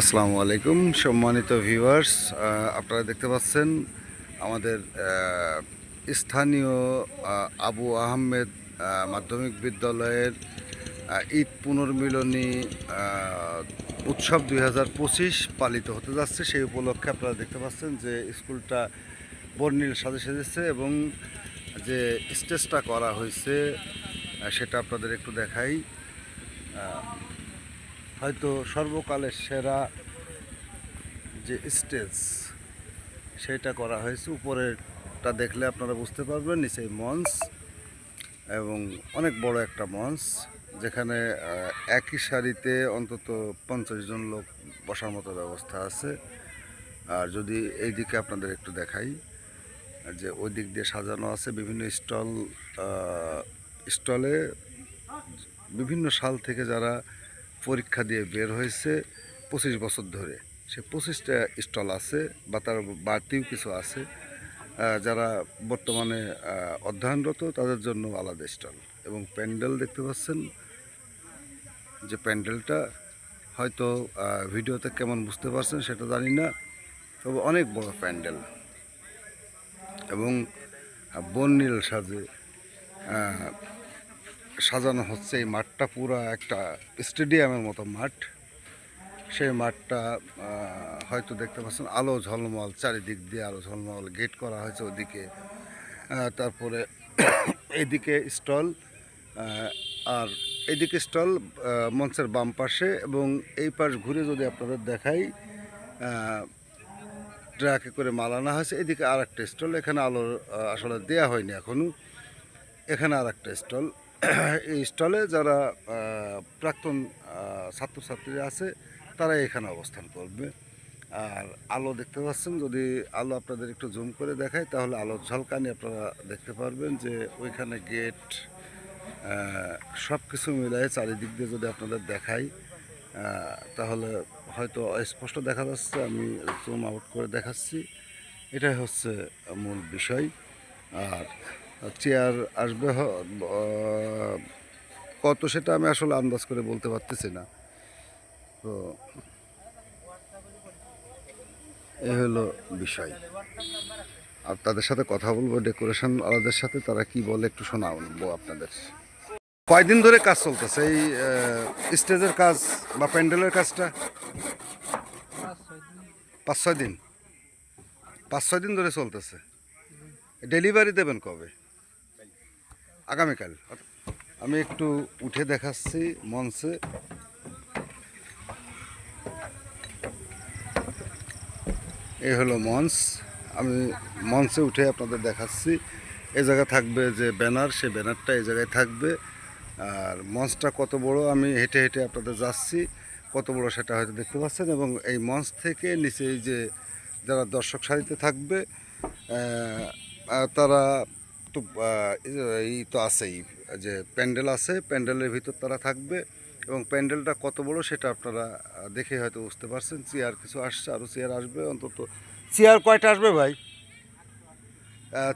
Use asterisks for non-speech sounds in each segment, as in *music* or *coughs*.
আসসালামু আলাইকুম, সম্মানিত ভিউয়ার্স আপনারা দেখতে পাচ্ছেন আমাদের স্থানীয় আবু আহমেদ মাধ্যমিক বিদ্যালয়ের ঈদ পুনর্মিলনী উৎসব দু হাজার পঁচিশ পালিত হতে যাচ্ছে। সেই উপলক্ষে আপনারা দেখতে পাচ্ছেন যে স্কুলটা বর্ণিল সাজে সেজেছে এবং যে স্টেজটা করা হয়েছে সেটা আপনাদের একটু দেখাই। হয়তো সর্বকালের সেরা যে স্টেজ সেটা করা হয়েছে। উপরেরটা দেখলে আপনারা বুঝতে পারবেন, নিচে মঞ্চ এবং অনেক বড় একটা মঞ্চ যেখানে একই সারিতে অন্তত পঞ্চাশ জন লোক বসার মতো ব্যবস্থা আছে। আর যদি এই দিকে আপনাদের একটু দেখাই, যে ওই দিক দিয়ে সাজানো আছে বিভিন্ন স্টল স্টলে বিভিন্ন সাল থেকে যারা পরীক্ষা দিয়ে বের হয়েছে পঁচিশ বছর ধরে। সে পঁচিশটা স্টল আছে বা তার বাড়তিও কিছু আছে যারা বর্তমানে অধ্যয়নরত, তাদের জন্য আলাদা স্টল। এবং প্যান্ডেল দেখতে পাচ্ছেন যে প্যান্ডেলটা হয়তো ভিডিওতে কেমন বুঝতে পারছেন সেটা জানি না, তবে অনেক বড় প্যান্ডেল। এবং বর্ণিল সাজে সাজানো হচ্ছে এই মাঠটা, পুরো একটা স্টেডিয়ামের মতো মাঠ। সেই মাঠটা হয়তো দেখতে পাচ্ছেন, আলো ঝলমল, চারিদিক দিয়ে আলো ঝলমল, গেট করা হয়েছে ওদিকে। তারপরে *coughs* এদিকে স্টল আর এদিকে স্টল মঞ্চের বাম পাশে এবং এই পাশ ঘুরে যদি আপনাদের দেখাই ট্রাকে করে মাল আনা হয়েছে। এদিকে আর একটা স্টল, এখানে আলো আসলে দেয়া হয়নি এখনও এখানে আর একটা স্টল। *coughs* এই স্টলে যারা প্রাক্তন আহ, ছাত্রছাত্রী আছে তারা এখানে অবস্থান করবে। আর আলো দেখতে পাচ্ছেন যদি আলো আপনাদের একটু জুম করে দেখায় তাহলে আলোর ঝলকানি আপনারা দেখতে পারবেন যে ওইখানে গেট সব কিছু মিলায় চারিদিক দিয়ে যদি আপনাদের দেখাই তাহলে হয়তো স্পষ্ট দেখা যাচ্ছে আমি জুম আউট করে দেখাচ্ছি। এটাই হচ্ছে মূল বিষয়। আর চেয়ার আসবে কত সেটা আমি আসলে আন্দাজ করে বলতে পারতেছি না। তো এ হলো বিষয়। আর তাদের সাথে কথা বলব, ডেকোরেশন আলাদের সাথে তারা কি বলে একটু শোনাবো আপনাদের। কয়দিন ধরে কাজ চলতেছে এই স্টেজের কাজ বা প্যান্ডেলের কাজটা? পাঁচ ছয় দিন। পাঁচ ছয় দিন ধরে চলতেছে। ডেলিভারি দেবেন কবে? আগামীকাল। আমি একটু উঠে দেখাচ্ছি মঞ্চে। এই হলো মঞ্চ। আমি মঞ্চে উঠে আপনাদের দেখাচ্ছি। এই জায়গায় থাকবে যে ব্যানার, সেই ব্যানারটা এই জায়গায় থাকবে। আর মঞ্চটা কত বড়, আমি হেঁটে হেঁটে আপনাদের যাচ্ছি। কত বড় সেটা হয়তো দেখতে পাচ্ছেন এবং এই মঞ্চ থেকে নিচে এই যে যারা দর্শক সারিতে থাকবে তারা আহ, এই তো আছেই যে প্যান্ডেল আছে প্যান্ডেলের ভিতর তারা থাকবে এবং প্যান্ডেলটা কত বড় সেটা আপনারা দেখে হয়তো বুঝতে পারছেন। চেয়ার কিছু আসছে আরও চেয়ার আসবে অন্তত চেয়ার কয়টা আসবে ভাই?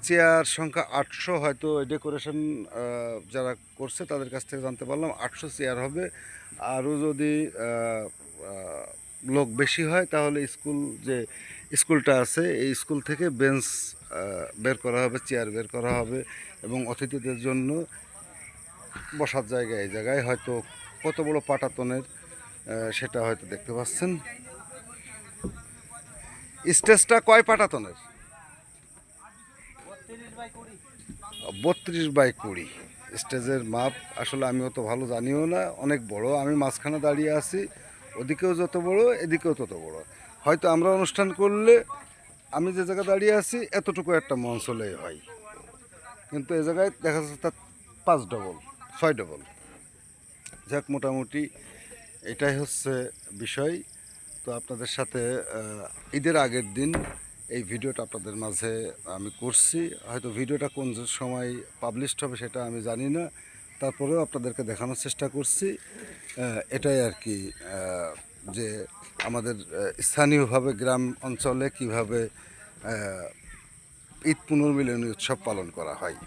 চেয়ার সংখ্যা আটশো হয়তো ডেকোরেশন যারা করছে তাদের কাছ থেকে জানতে পারলাম আটশো চেয়ার হবে। আরও যদি লোক বেশি হয় তাহলে স্কুল যে স্কুলটা আছে, এই স্কুল থেকে বেঞ্চ বের করা হবে, চেয়ার বের করা হবে এবং অতিথিদের জন্য বসার জায়গা এই জায়গায়। হয়তো কত বড় পাটাতনের সেটা হয়তো দেখতে পাচ্ছেন। স্টেজটা কয় পাটাতনের? বত্রিশ বাই কুড়ি। স্টেজের মাপ আসলে আমি অত ভালো জানিও না, অনেক বড়। আমি মাঝখানে দাঁড়িয়ে আছি, ওদিকেও যত বড়, এদিকেও তত বড়। হয়তো আমরা অনুষ্ঠান করলে আমি যে জায়গায় দাঁড়িয়ে আছি, এতটুকু একটা মঞ্চ হলেই হয়। কিন্তু এ জায়গায় দেখা যাচ্ছে তার পাঁচ ডবল ছয় ডবল যাক, মোটামুটি এটাই হচ্ছে বিষয়। তো আপনাদের সাথে ঈদের আগের দিন এই ভিডিওটা আপনাদের মাঝে আমি করছি। হয়তো ভিডিওটা কোন সময় পাবলিশড হবে সেটা আমি জানি না। তারপরেও আপনাদেরকে দেখানোর চেষ্টা করছি। এটাই আর কি যে আমাদের স্থানীয়ভাবে গ্রাম অঞ্চলে কীভাবে ঈদ পুনর্মিলনী উৎসব পালন করা হয়।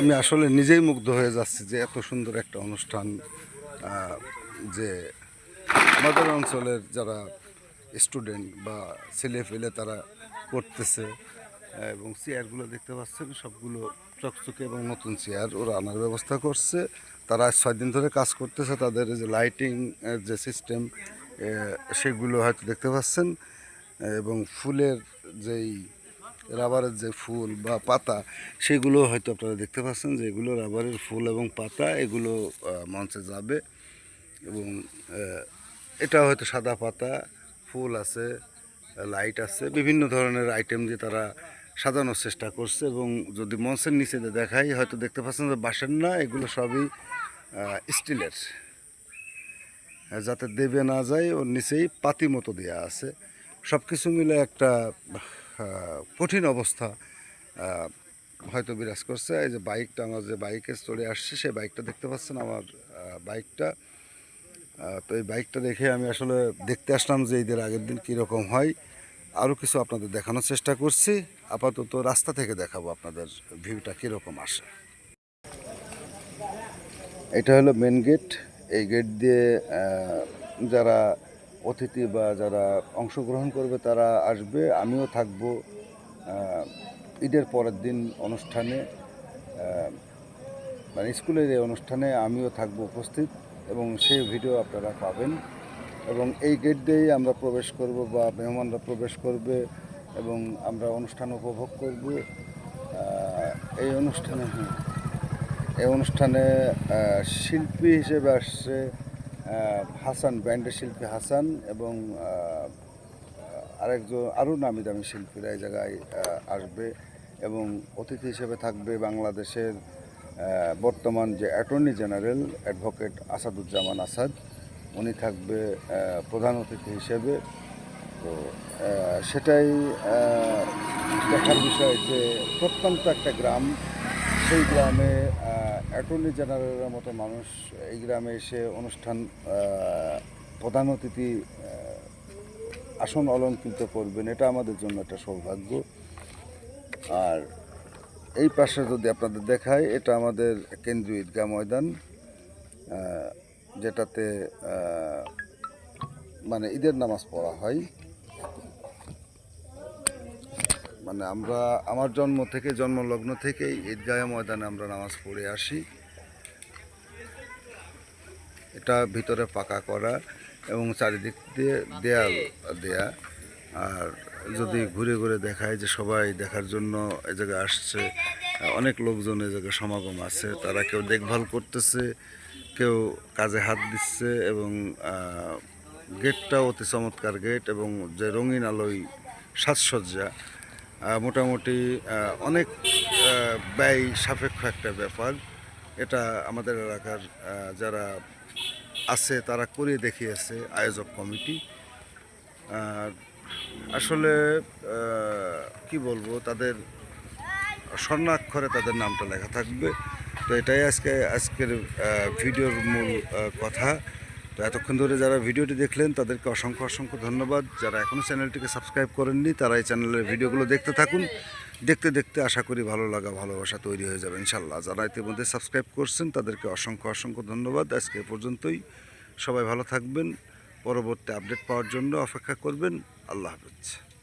আমি আসলে নিজেই মুগ্ধ হয়ে যাচ্ছি যে এত সুন্দর একটা অনুষ্ঠান যে আমাদের অঞ্চলের যারা স্টুডেন্ট বা ছেলে ফেলে তারা করতেছে। এবং চেয়ারগুলো দেখতে পাচ্ছেন, সবগুলো চকচকে এবং নতুন চেয়ার ওরা আনার ব্যবস্থা করছে। তারা ছয় দিন ধরে কাজ করতেছে, তাদের যে লাইটিং যে সিস্টেম সেগুলো হয়তো দেখতে পাচ্ছেন। এবং ফুলের যেই রাবারের যে ফুল বা পাতা, সেগুলো হয়তো আপনারা দেখতে পাচ্ছেন যে এগুলো রাবারের ফুল এবং পাতা, এগুলো মঞ্চে যাবে। এবং এটা হয়তো সাদা পাতা, ফুল আছে লাইট আছে, বিভিন্ন ধরনের আইটেম দিয়ে তারা সাজানোর চেষ্টা করছে এবং যদি মঞ্চের নিচে দিয়ে দেখাই, হয়তো দেখতে পাচ্ছেন যে বাঁশের না, এগুলো সবই স্টিলের। যাতে দেবে না যায়, ওর নিচেই পাতি মতো দেওয়া আছে। সব কিছু মিলে একটা কঠিন অবস্থা হয়তো বিরাজ করছে। এই যে বাইকটা, আমার যে বাইকে চলে আসছে, সেই বাইকটা দেখতে পাচ্ছেন আমার বাইকটা। তো এই বাইকটা দেখে আমি আসলে দেখতে আসলাম যে ঈদের আগের দিন কীরকম হয়। আরও কিছু আপনাদের দেখানোর চেষ্টা করছি। আপাতত রাস্তা থেকে দেখাবো আপনাদের ভিউটা কীরকম আসে। এটা হলো মেন গেট এই গেট দিয়ে যারা অতিথি বা যারা অংশগ্রহণ করবে তারা আসবে। আমিও থাকব ঈদের পরের দিন অনুষ্ঠানে মানে স্কুলের এই অনুষ্ঠানে আমিও থাকব উপস্থিত এবং সেই ভিডিও আপনারা পাবেন। এবং এই গেট দিয়েই আমরা প্রবেশ করব বা মেহমানরা প্রবেশ করবে। এবং আমরা অনুষ্ঠান উপভোগ করব। এই অনুষ্ঠানে হ্যাঁ। এই অনুষ্ঠানে শিল্পী হিসেবে আসছে হাসান ব্যান্ডের শিল্পী হাসান এবং আরেকজন আরও নামি দামি শিল্পীরা এই জায়গায় আসবে এবং অতিথি হিসেবে থাকবে বাংলাদেশের বর্তমান যে attorney general advocate Asaduzzaman Asad. উনি থাকবে প্রধান অতিথি হিসেবে। তো সেটাই দেখার বিষয় যে প্রত্যন্ত একটা গ্রাম, সেই গ্রামে অ্যাটর্নি জেনারেলের মতো মানুষ এই গ্রামে এসে অনুষ্ঠান প্রধান অতিথি আসন অলঙ্কৃত করবেন, এটা আমাদের জন্য একটা সৌভাগ্য। আর এই পাশে যদি আপনাদের দেখায় এটা আমাদের কেন্দ্রীয় ঈদগাহ ময়দান যেটাতে মানে ঈদের নামাজ পড়া হয়। মানে আমরা, আমার জন্ম থেকে, জন্মলগ্ন থেকেই ঈদগাহ ময়দানে আমরা নামাজ পড়ে আসি। এটা ভিতরে পাকা করা এবং চারিদিক দিয়ে দেয়াল দেয়া। আর যদি ঘুরে ঘুরে দেখায় যে সবাই দেখার জন্য এ জায়গায় আসছে, অনেক লোকজন এ জায়গায় সমাগম আছে, তারা কেউ দেখভাল করতেছে, কেউ কাজে হাত দিচ্ছে এবং গেটটা অতি চমৎকার গেট এবং যে রঙিন আলোয় সাজসজ্জা মোটামুটি অনেক ব্যয় সাপেক্ষ একটা ব্যাপার। এটা আমাদের এলাকার যারা আছে তারা করে দেখিয়েছে আয়োজক কমিটি। আসলে কি বলব, তাদের স্বর্ণাক্ষরে তাদের নামটা লেখা থাকবে। তো এটাই আজকে, আজকের ভিডিওর মূল কথা। তো এতক্ষণ ধরে যারা ভিডিওটি দেখলেন, তাদেরকে অসংখ্য অসংখ্য ধন্যবাদ। যারা এখনও চ্যানেলটিকে সাবস্ক্রাইব করেননি, তারা এই চ্যানেলের ভিডিওগুলো দেখতে থাকুন। দেখতে দেখতে আশা করি ভালো লাগা, ভালোবাসা তৈরি হয়ে যাবে ইনশাল্লাহ যারা ইতিমধ্যে সাবস্ক্রাইব করছেন, তাদেরকে অসংখ্য অসংখ্য ধন্যবাদ। আজকে এ পর্যন্তই। সবাই ভালো থাকবেন। পরবর্তী আপডেট পাওয়ার জন্য অপেক্ষা করবেন। আল্লাহ হাফেজ।